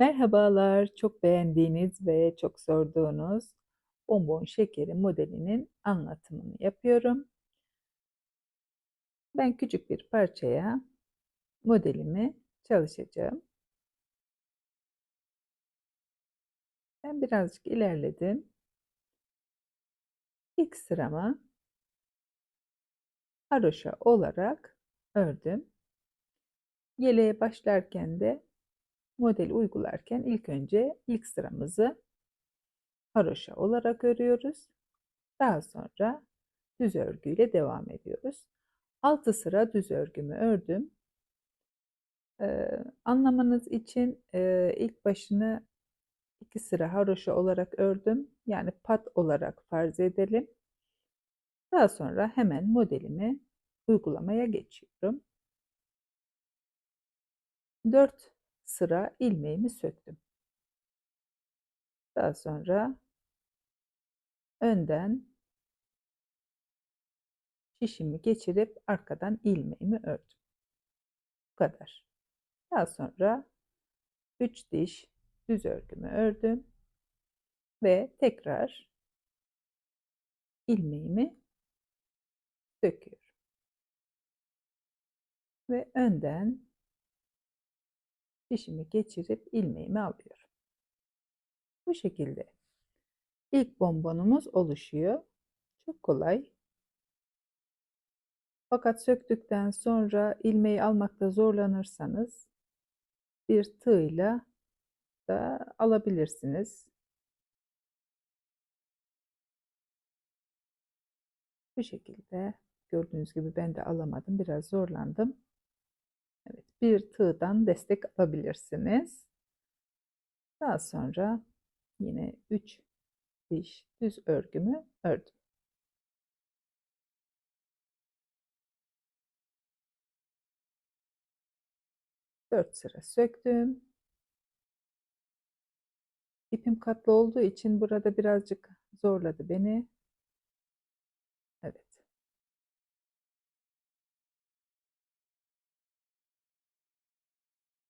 Merhabalar, çok beğendiğiniz ve çok sorduğunuz bonbon şekeri modelinin anlatımını yapıyorum. Ben küçük bir parçaya modelimi çalışacağım. Ben birazcık ilerledim. İlk sıramı haroşa olarak ördüm. Yeleğe başlarken de modeli uygularken ilk önce ilk sıramızı haroşa olarak örüyoruz. Daha sonra düz örgüyle devam ediyoruz. 6 sıra düz örgümü ördüm. Ee, anlamanız için e, ilk başını 2 sıra haroşa olarak ördüm. Yani pat olarak farz edelim. Daha sonra hemen modelimi uygulamaya geçiyorum. 4 sıra ilmeğimi söktüm. Daha sonra önden şişimi geçirip arkadan ilmeğimi ördüm. Bu kadar. Daha sonra 3 diş düz örgümü ördüm ve tekrar ilmeğimi söküyorum. Ve önden dişimi geçirip ilmeğimi alıyorum. Bu şekilde ilk bonbonumuz oluşuyor. Çok kolay. Fakat söktükten sonra ilmeği almakta zorlanırsanız bir tığla da alabilirsiniz. Bu şekilde gördüğünüz gibi ben de alamadım. Biraz zorlandım. Evet, bir tığdan destek alabilirsiniz. Daha sonra yine 3 diş düz örgümü ördüm. Dört sıra söktüm. İpim katlı olduğu için burada birazcık zorladı beni.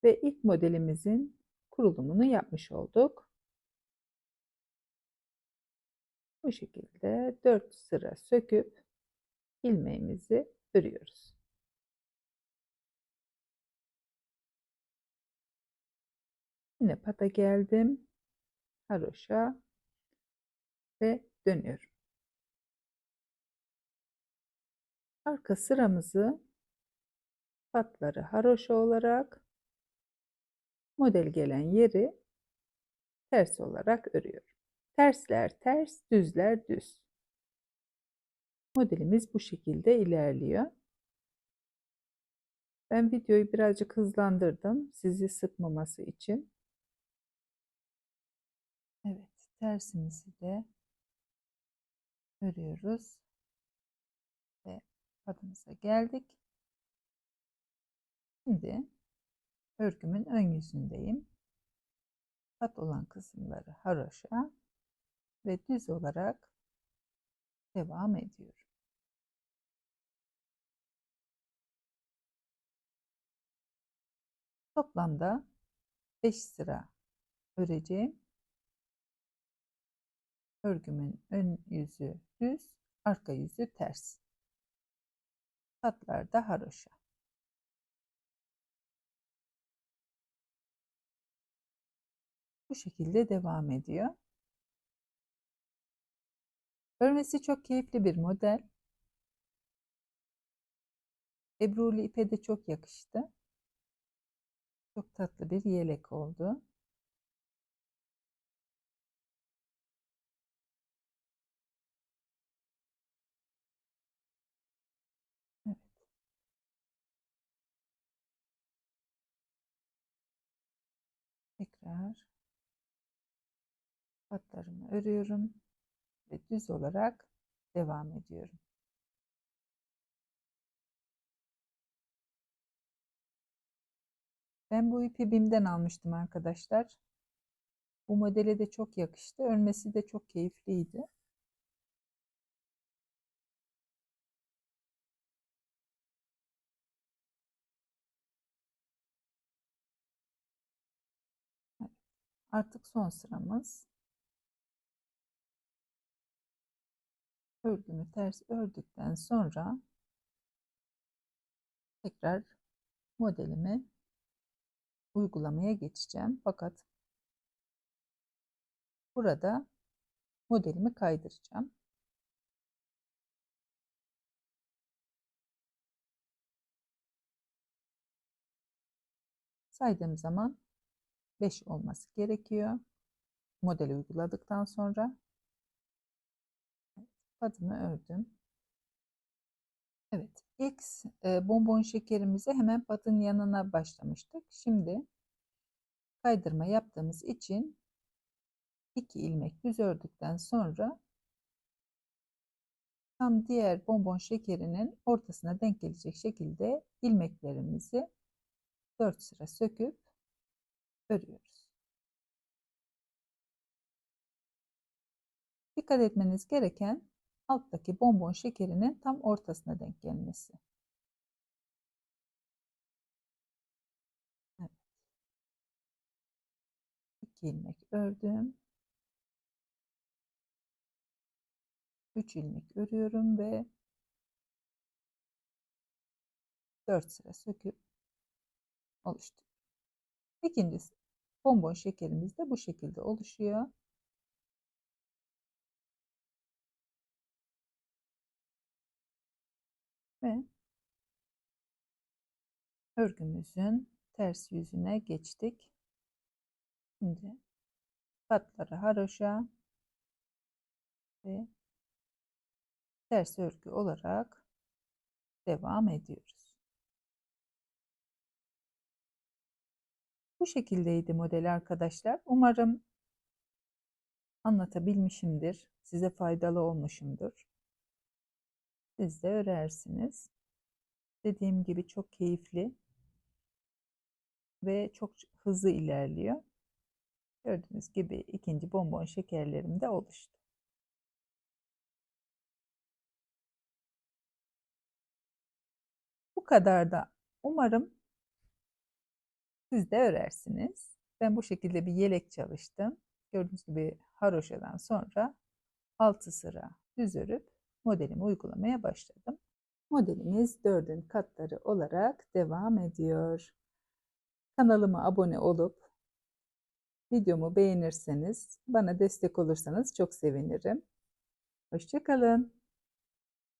Ve ilk modelimizin kurulumunu yapmış olduk. Bu şekilde 4 sıra söküp ilmeğimizi örüyoruz. Yine pata geldim. Haroşa ve dönüyorum. Arka sıramızı patları haroşa olarak model gelen yeri ters olarak örüyorum. Tersler ters, düzler düz. Modelimiz bu şekilde ilerliyor. Ben videoyu birazcık hızlandırdım sizi sıkmaması için. Evet, tersimizi de örüyoruz. Ve adımıza geldik. Şimdi örgümün ön yüzündeyim. Pat olan kısımları haroşa ve düz olarak devam ediyorum. Toplamda 5 sıra öreceğim. Örgümün ön yüzü düz, arka yüzü ters. Katlarda haroşa. Bu şekilde devam ediyor. Örmesi çok keyifli bir model. Ebruli ipe de çok yakıştı. Çok tatlı bir yelek oldu. Evet. Tekrar patlarımı örüyorum ve düz olarak devam ediyorum. Ben bu ipi BİM'den almıştım arkadaşlar. Bu modele de çok yakıştı. Örmesi de çok keyifliydi. Artık son sıramız. Örgümü ters ördükten sonra tekrar modelimi uygulamaya geçeceğim. Fakat burada modelimi kaydıracağım. Saydığım zaman 5 olması gerekiyor. Modeli uyguladıktan sonra patımı ördüm. Evet, ilk bonbon şekerimizi hemen patın yanına başlamıştık. Şimdi kaydırma yaptığımız için 2 ilmek düz ördükten sonra tam diğer bonbon şekerinin ortasına denk gelecek şekilde ilmeklerimizi 4 sıra söküp örüyoruz. Dikkat etmeniz gereken alttaki bonbon şekerinin tam ortasına denk gelmesi. Evet. 2 ilmek ördüm. 3 ilmek örüyorum ve 4 sıra söküp oluşturuyorum. İkincisi bonbon şekerimiz de bu şekilde oluşuyor. Ve örgümüzün ters yüzüne geçtik. Şimdi katları haroşa ve ters örgü olarak devam ediyoruz. Bu şekildeydi model arkadaşlar. Umarım anlatabilmişimdir. Size faydalı olmuşumdur. Siz de örersiniz. Dediğim gibi çok keyifli ve çok hızlı ilerliyor. Gördüğünüz gibi ikinci bonbon şekerlerim de oluştu. Bu kadar da umarım siz de örersiniz. Ben bu şekilde bir yelek çalıştım. Gördüğünüz gibi haroşadan sonra 6 sıra düz örüp modelimi uygulamaya başladım. Modelimiz dördün katları olarak devam ediyor. Kanalıma abone olup videomu beğenirseniz, bana destek olursanız çok sevinirim. Hoşçakalın.